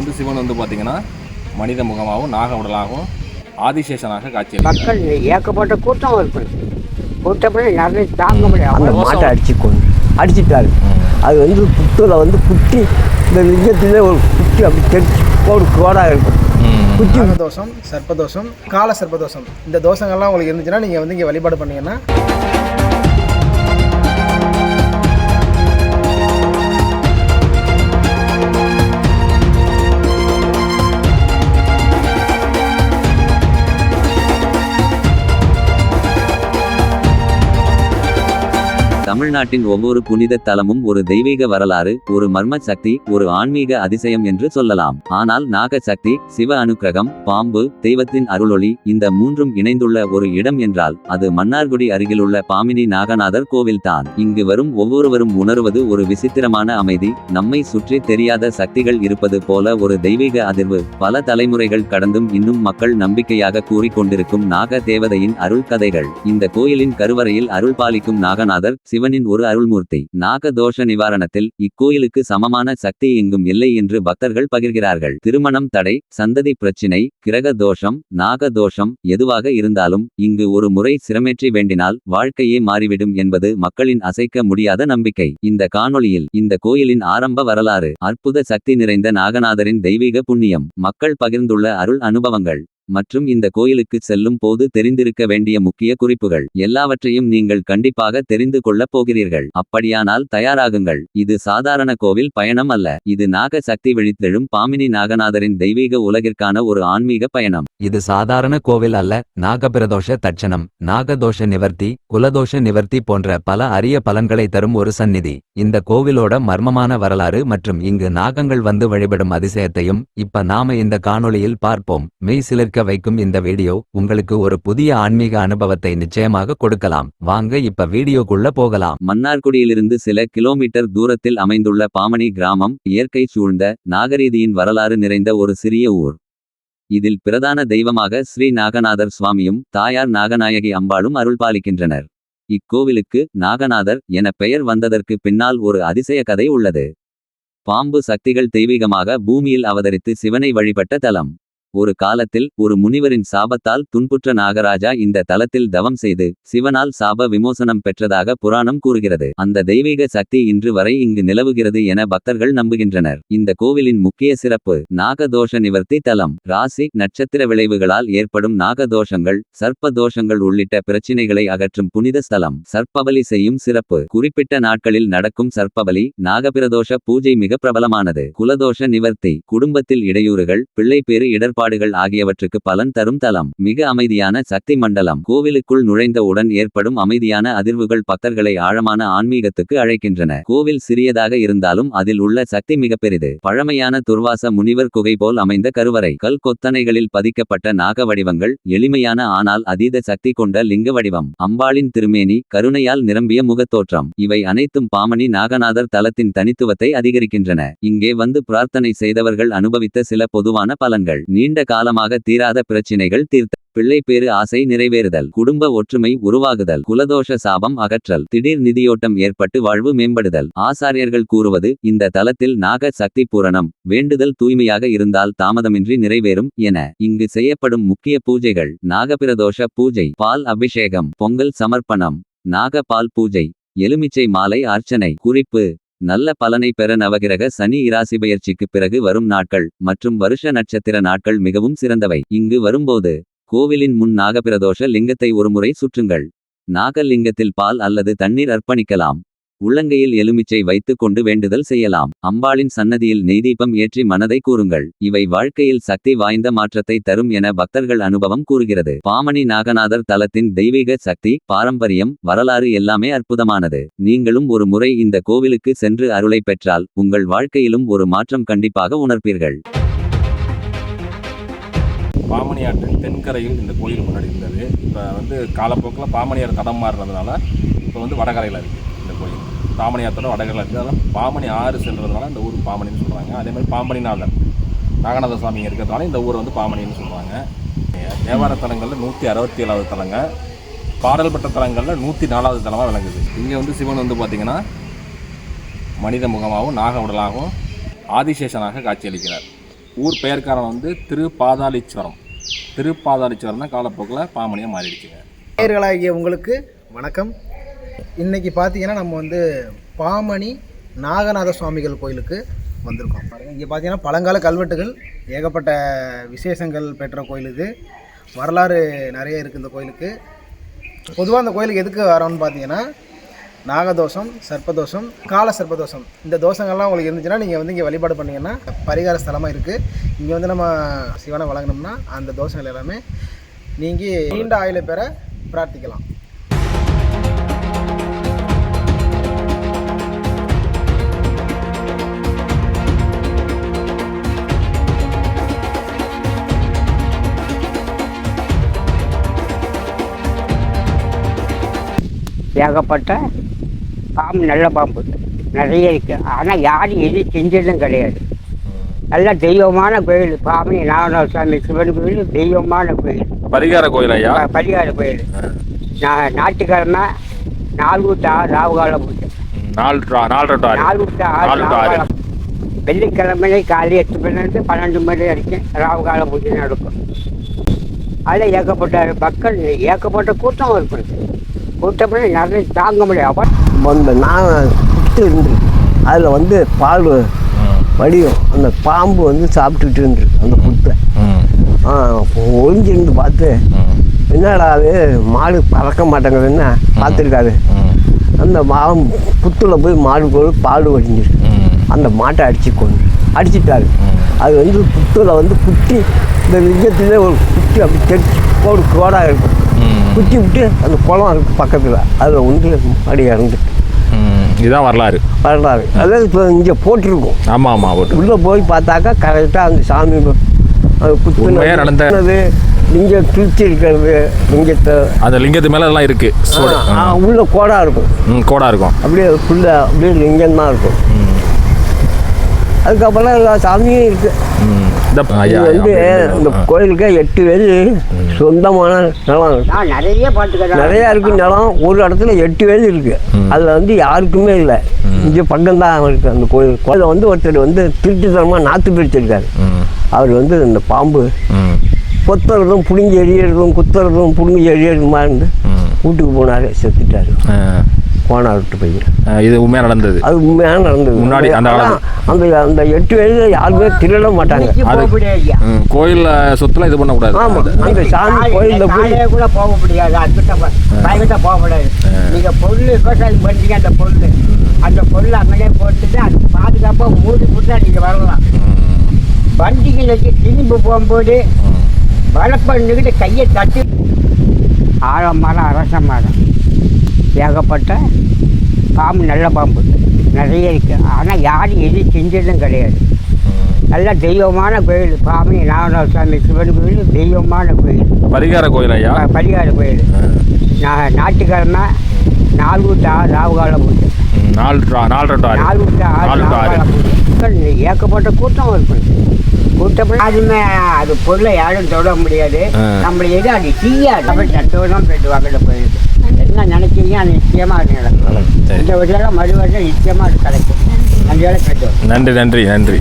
வந்து சிவன் வந்து பார்த்தீங்கன்னா மனித முகமாகவும் நாக உடலாகவும் ஆதிசேஷனாக காட்சி மக்கள் ஏகப்பட்ட கூட்டம் இருக்கும் கூட்டப்பட நிறைய தாங்க முடியாது. அந்த மாட்டை அடிச்சு கொண்டு அடிச்சிட்டாரு. அது வந்து புத்துல வந்து குத்தி இந்த லிங்கத்திலே ஒரு குத்தி அப்படி தெரிச்சு ஒரு கோடாக இருக்கும். குத்தி தோஷம் சர்ப்பதோஷம் கால சர்ப்பதோஷம் இந்த தோஷங்கள்லாம் உங்களுக்கு இருந்துச்சுன்னா நீங்கள் வந்து இங்கே வழிபாடு பண்ணீங்கன்னா தமிழ்நாட்டின் ஒவ்வொரு புனித தலமும் ஒரு தெய்வீக வரலாறு ஒரு மர்ம சக்தி ஒரு ஆன்மீக அதிசயம் என்று சொல்லலாம். ஆனால் நாக சக்தி சிவ அனுக்கிரகம் பாம்பு தெய்வத்தின் அருளொளி இந்த மூன்றும் இணைந்துள்ள ஒரு இடம் என்றால் அது மன்னார்குடி அருகிலுள்ள பாமினி நாகநாதர் கோவில்தான் இங்கு வரும் ஒவ்வொருவரும் உணர்வது ஒரு விசித்திரமான அமைதி நம்மை சுற்றி தெரியாத சக்திகள் இருப்பது போல ஒரு தெய்வீக அதிர்வு. பல தலைமுறைகள் கடந்தும் இன்னும் மக்கள் நம்பிக்கையாக கூறிக்கொண்டிருக்கும் நாக தேவதையின் அருள் கதைகள். இந்த கோயிலின் கருவறையில் அருள் பாலிக்கும் நாகநாதர் சிவனின் ஒரு அருள்மூர்த்தி நாக தோஷ நிவாரணத்தில் இக்கோயிலுக்கு சமமான சக்தி எங்கும் இல்லை என்று பக்தர்கள் பகிர்கிறார்கள். திருமணம் தடை சந்ததி பிரச்சினை கிரக தோஷம் நாக தோஷம் எதுவாக இருந்தாலும் இங்கு ஒரு முறை சிரமேற்றி வேண்டினால் வாழ்க்கையே மாறிவிடும் என்பது மக்களின் அசைக்க முடியாத நம்பிக்கை. இந்த காணொளியில் இந்த கோயிலின் ஆரம்ப வரலாறு அற்புத சக்தி நிறைந்த நாகநாதரின் தெய்வீக புண்ணியம் மக்கள் பகிர்ந்துள்ள அருள் அனுபவங்கள். மற்றும் இந்த கோயிலுக்கு செல்லும் போது தெரிந்திருக்க வேண்டிய முக்கிய குறிப்புகள். எல்லாவற்றையும் நீங்கள் கண்டிப்பாக தெரிந்து கொள்ளப் போகிறீர்கள். அப்படியானால் தயாராகுங்கள். இது சாதாரண கோவில் பயணம் அல்ல. இது நாக சக்தி விழித்தெழும் பாமினி நாகநாதரின் தெய்வீக உலகிற்கான ஒரு ஆன்மீக பயணம். இது சாதாரண கோவில் அல்ல. நாகபிரதோஷ தட்சணம் நாகதோஷ நிவர்த்தி குலதோஷ நிவர்த்தி போன்ற பல அரிய பலன்களை தரும் ஒரு சந்நிதி. இந்த கோவிலோட மர்மமான வரலாறு மற்றும் இங்கு நாகங்கள் வந்து வழிபடும் அதிசயத்தையும் இப்ப நாம இந்த காணொளியில் பார்ப்போம். மெய் சிலர்க்க வைக்கும் இந்த வீடியோ உங்களுக்கு ஒரு புதிய ஆன்மீக அனுபவத்தை நிச்சயமாக கொடுக்கலாம். வாங்க இப்ப வீடியோக்குள்ள போகலாம். மன்னார்குடியிலிருந்து சில கிலோமீட்டர் தூரத்தில் அமைந்துள்ள பாமணி கிராமம் இயற்கை சூழ்ந்த நாகரீதியின் வரலாறு நிறைந்த ஒரு சிறிய ஊர். இதில் பிரதான தெய்வமாக ஸ்ரீ நாகநாதர் சுவாமியும் தாயார் நாகநாயகி அம்பாளும் அருள்பாலிக்கின்றனர். இக்கோவிலுக்கு நாகநாதர் என பெயர் வந்ததற்கு பின்னால் ஒரு அதிசய கதை உள்ளது. பாம்பு சக்திகள் தெய்வீகமாக பூமியில் அவதரித்து சிவனை வழிபட்ட தலம். ஒரு காலத்தில் ஒரு முனிவரின் சாபத்தால் துன்புற்ற நாகராஜா இந்த தலத்தில் தவம் செய்து சிவனால் சாப விமோசனம் பெற்றதாக புராணம் கூறுகிறது. அந்த தெய்வீக சக்தி இன்று வரை இங்கு நிலவுகிறது என பக்தர்கள் நம்புகின்றனர். இந்த கோவிலின் முக்கிய சிறப்பு நாகதோஷ நிவர்த்தி தலம். ராசி நட்சத்திர விளைவுகளால் ஏற்படும் நாகதோஷங்கள் சர்ப்ப தோஷங்கள் உள்ளிட்ட பிரச்சினைகளை அகற்றும் புனித ஸ்தலம். சர்ப்பபலி செய்யும் சிறப்பு. குறிப்பிட்ட நாட்களில் நடக்கும் சர்ப்பபலி நாகபிரதோஷ பூஜை மிக பிரபலமானது. குலதோஷ நிவர்த்தி. குடும்பத்தில் இடையூறுகள் பிள்ளைப்பேறு இடர்பாடுகள் ஆகியவற்றுக்கு பலன் தரும் தலம். மிக அமைதியான சக்தி மண்டலம். கோவிலுக்குள் நுழைந்தவுடன் ஏற்படும் அமைதியான அதிர்வுகள் பக்தர்களை ஆழமான ஆன்மீகத்துக்கு அழைக்கின்றன. கோவில் சிறியதாக இருந்தாலும் அதில் உள்ள சக்தி மிக பெரிது. பழமையான துர்வாச முனிவர் குகை போல் அமைந்த கருவறை. கல் கொத்தனைகளில் பதிக்கப்பட்ட நாக வடிவங்கள் எளிமையான ஆனால் அதீத சக்தி கொண்ட லிங்க வடிவம். அம்பாளின் திருமேனி கருணையால் நிரம்பிய முகத்தோற்றம். இவை அனைத்தும் பாமணி நாகநாதர் தலத்தின் தனித்துவத்தை அதிகரிக்கின்றன. இங்கே வந்து பிரார்த்தனை செய்தவர்கள் அனுபவித்த சில பொதுவான பலன்கள். நீண்ட காலமாக தீராத பிரச்சினைகள் தீர்த்த பிள்ளைப்பேறு ஆசை நிறைவேறுதல் குடும்ப ஒற்றுமை உருவாகுதல் குலதோஷ சாபம் அகற்றல் திடீர் நிதியோட்டம் ஏற்பட்டு வாழ்வு மேம்படுதல். ஆசாரியர்கள் கூறுவது இந்த தலத்தில் நாக சக்தி பூரணம் வேண்டுதல் தூய்மையாக இருந்தால் தாமதமின்றி நிறைவேறும் என. இங்கு செய்யப்படும் முக்கிய பூஜைகள் நாகபிரதோஷ பூஜை பால் அபிஷேகம் பொங்கல் சமர்ப்பணம் நாக பால் பூஜை எலுமிச்சை மாலை அர்ச்சனை குறிப்பு நல்ல பலனை பெற நவகிரக சனி இராசி பயிற்சிக்கு பிறகு வரும் நாட்கள் மற்றும் வருஷ நட்சத்திர நாட்கள் மிகவும் சிறந்தவை. இங்கு வரும்போது கோவிலின் முன் நாகபிரதோஷ லிங்கத்தை ஒருமுறை சுற்றுங்கள். நாகலிங்கத்தில் பால் அல்லது தண்ணீர் அர்ப்பணிக்கலாம். உள்ளங்கையில் எலுமிச்சை வைத்துக் கொண்டு வேண்டுதல் செய்யலாம். அம்பாளின் சன்னதியில் நெய்தீபம் ஏற்றி மனதை கூறுங்கள். இவை வாழ்க்கையில் சக்தி வாய்ந்த மாற்றத்தை தரும் என பக்தர்கள் அனுபவம் கூறுகிறது. பாமணி நாகநாதர் தலத்தின் தெய்வீக சக்தி பாரம்பரியம் வரலாறு எல்லாமே அற்புதமானது. நீங்களும் ஒரு முறை இந்த கோவிலுக்கு சென்று அருளை பெற்றால் உங்கள் வாழ்க்கையிலும் ஒரு மாற்றம் கண்டிப்பாக உணர்ப்பீர்கள். பாமணியாற்றின் தென்கரையில் இந்த கோயில் முன்னாடி இருந்தது. இப்போ வந்து காலப்போக்கில் பாமணியார் தடம் மாறுறதுனால இப்போ வந்து வடகரையில் இருக்குது இந்த கோயில். பாமணியாத்தோட வடகரையில் இருக்குது அதனால் பாமணி ஆறு சென்றதுனால இந்த ஊர் பாமணின்னு சொல்கிறாங்க அதே மாதிரி பாம்பணிநாதர் நாகநாத சுவாமி இருக்கிறதுனால இந்த ஊரை வந்து பாமணின்னு சொல்கிறாங்க தேவார தலங்களில் நூற்றி அறுபத்தி ஏழாவது தலங்க பாடல் பெற்ற தலங்களில் நூற்றி நாலாவது தலமாக விளங்குது. இங்கே வந்து சிவன் வந்து பார்த்திங்கன்னா மனித முகமாகவும் நாக உடலாகவும் ஆதிசேஷனாக காட்சியளிக்கிறார். ஊர் பெயர்காரன் வந்து திருப்பாதாளீஸ்வரம். திருப்பாதாளீஸ்வரம் தான் காலப்போக்கில் பாமணியாக மாறிடுச்சுங்க. பெயர்களாகிய உங்களுக்கு வணக்கம். இன்னைக்கு பார்த்தீங்கன்னா நம்ம வந்து பாமணி நாகநாத சுவாமிகள் கோயிலுக்கு வந்திருக்கோம். பாருங்கள் இங்கே பார்த்தீங்கன்னா பழங்கால கல்வெட்டுகள் ஏகப்பட்ட விசேஷங்கள் பெற்ற கோயில் இது. வரலாறு நிறைய இருக்குது இந்த கோயிலுக்கு. பொதுவாக அந்த கோயிலுக்கு எதுக்கு வரோம்னு பார்த்தீங்கன்னா நாகதோஷம் சர்ப்பதோஷம் கால சர்ப்பதோஷம். இந்த தோஷங்கள்லாம் உங்களுக்கு இருந்துச்சுன்னா நீங்கள் வந்து இங்கே வழிபாடு பண்ணீங்கன்னா பரிகார ஸ்தலமாக இருக்குது இங்கே வந்து நம்ம சிவனை வழங்கினோம்னா அந்த தோஷங்கள் எல்லாமே நீங்கள் நீண்ட ஆயுளை பெற பிரார்த்திக்கலாம். ஏகப்பட்ட பாம்பு நல்ல பாம்பு. நிறைய இருக்கு. ஆனால் யாரும் எது செஞ்சதும் கிடையாது. நல்ல தெய்வமான கோயில். பாம்பு நாகநாத சுவாமி சிவன் கோயில் தெய்வமான கோயில். பரிகார கோயில் ஐயா? பரிகார கோயில். நான் ஞாயிற்றுக்கிழமை நாலு விட்டு ஆறு ராவுகாலம் பூஜை. வெள்ளிக்கிழமை காலை எட்டு மணிலேருந்து பன்னெண்டு மணி வரைக்கும் ராவுகால பூஜை நடக்கும். அதில் ஏகப்பட்ட மக்கள் ஏகப்பட்ட கூட்டம் இருக்கும் கூட்டம்னா நிறைய தாங்க முடியாது. அந்த நான் புட்டு இருந்து அதில் வந்து பால் வடியும். அந்த பாம்பு வந்து சாப்பிட்டுட்டு இருந்துருக்கு அந்த புத்தை. ஆ அப்போ ஒளிஞ்சிருந்து பார்த்து என்னடா அது? மாடு பறக்க மாட்டேங்குதுன்னா பார்த்துருக்காரு அந்த மா புத்தில் போய் மாடு போய் பால் வடிஞ்சிருக்கு அந்த மாட்டை அடிச்சு கொண்டு அடிச்சிட்டாரு. அது வந்து புத்தில் வந்து குட்டி இந்த லிங்கத்திலே ஒரு குட்டி அப்படி தெரிச்சு கோடு கோடாக இருக்கும். குத்தி விட்டு அந்த குளம் இருக்கு பக்கத்தில் அதில் உண்டு மாடி இறந்து இதுதான் வரலாறு. வரலாறு. அதாவது இப்போ இங்கே போட்டிருக்கோம். ஆமாம் ஆமாம் ஓட்டு உள்ளே போய் பார்த்தாக்கா கரெக்டாக அந்த சாமி குத்துனது லிங்கம் கிழிச்சி இருக்கிறது லிங்கத்தை. அந்த லிங்கத்து மேலே எல்லாம் இருக்கு சோடு. ஆ, ஆ, உள்ள கோடாக இருக்கும். ம் கோடா இருக்கும். அப்படியே ஃபுல்லாக அப்படியே லிங்கம் தான் இருக்கும் அதுக்கப்புறம் எல்லா சாமியும் இருக்குது ம். இந்த இது வந்து இந்த. கோயிலுக்கு எட்டு பேர் சொந்தமான நிலம். நிறைய நிறையா இருக்கு நிலம். ஒரு இடத்துல எட்டு பேர் இருக்கு. அதில் வந்து யாருக்குமே இல்லை. இங்கே பக்கம் தான் இருக்கு அந்த கோயில். கோயிலில் வந்து ஒருத்தர் வந்து திருட்டுத்தனமாக நாற்று பிரிச்சிருக்காரு. அவர் வந்து இந்த பாம்பு. ம். கொத்துறதும் பிடுங்கி எறியறதும் குத்துறதும் பிடுங்கி எறியறதுமா இருந்து. வீட்டுக்கு போனார் செத்துட்டாரு. ஆ. போனார் விட்டு போய் இது உண்மையாக நடந்தது? அது உண்மையான நடந்தது. முன்னாடி அந்த அந்த அந்த எட்டு வயதுல யாருமே திருட மாட்டாங்க. அது- கோயில்ல சொத்துல இது பண்ணக்கூடாது. ஆமா அந்த சாமி கோயிலில் போய் கூட போக முடியாது. அதுக்கிட்ட பயக்கிட்ட போக முடியாது. நீங்க பொருள் விவசாயம் பண்றீங்க அந்த பொருள். அந்த பொருள் அங்கேயே போட்டுட்டு அது பாதுகாப்பா மூடி போட்டு நீங்க வரலாம். வண்டிக்கு வச்சு திரும்பி போகும்போது வளப்பண்ணுக்கிட்டு கையை தட்டி ஆழம் மரம் அரச மரம் ஏகப்பட்ட பாம்பு நல்ல பாம்பு. நிறைய இருக்கு. ஆனால் யாரும் எது செஞ்சதும் கிடையாது. நல்ல தெய்வமான கோயில். பாமணி நாகநாத சுவாமி சிவன் கோயில் தெய்வமான கோயில். பரிகார கோயில் ஐயா? பரிகார கோயில். நான் ஞாயிற்றுக்கிழமை நாலு விட்டு ஆறு ராவுகாலம் பூஜை. நாலு ஆறு நாலு விட்டு நாலு ஆறு ராவுகாலம் பூஜை. மக்கள் ஏகப்பட்ட கூட்டம் இருக்கும். கூட்டம் அதுமே அது பொருளை யாரும் தொட முடியாது. நம்மள எது அது செய்யாது அப்படி சந்தோஷம் போயிட்டு வாக்கில் போயிடுது என்ன நினைச்சீங்க அது நிச்சயமாக நடக்கும். இந்த வருஷம் மறு வருஷம் நிச்சயமாக அது கிடைக்கும் நன்றி நன்றி நன்றி.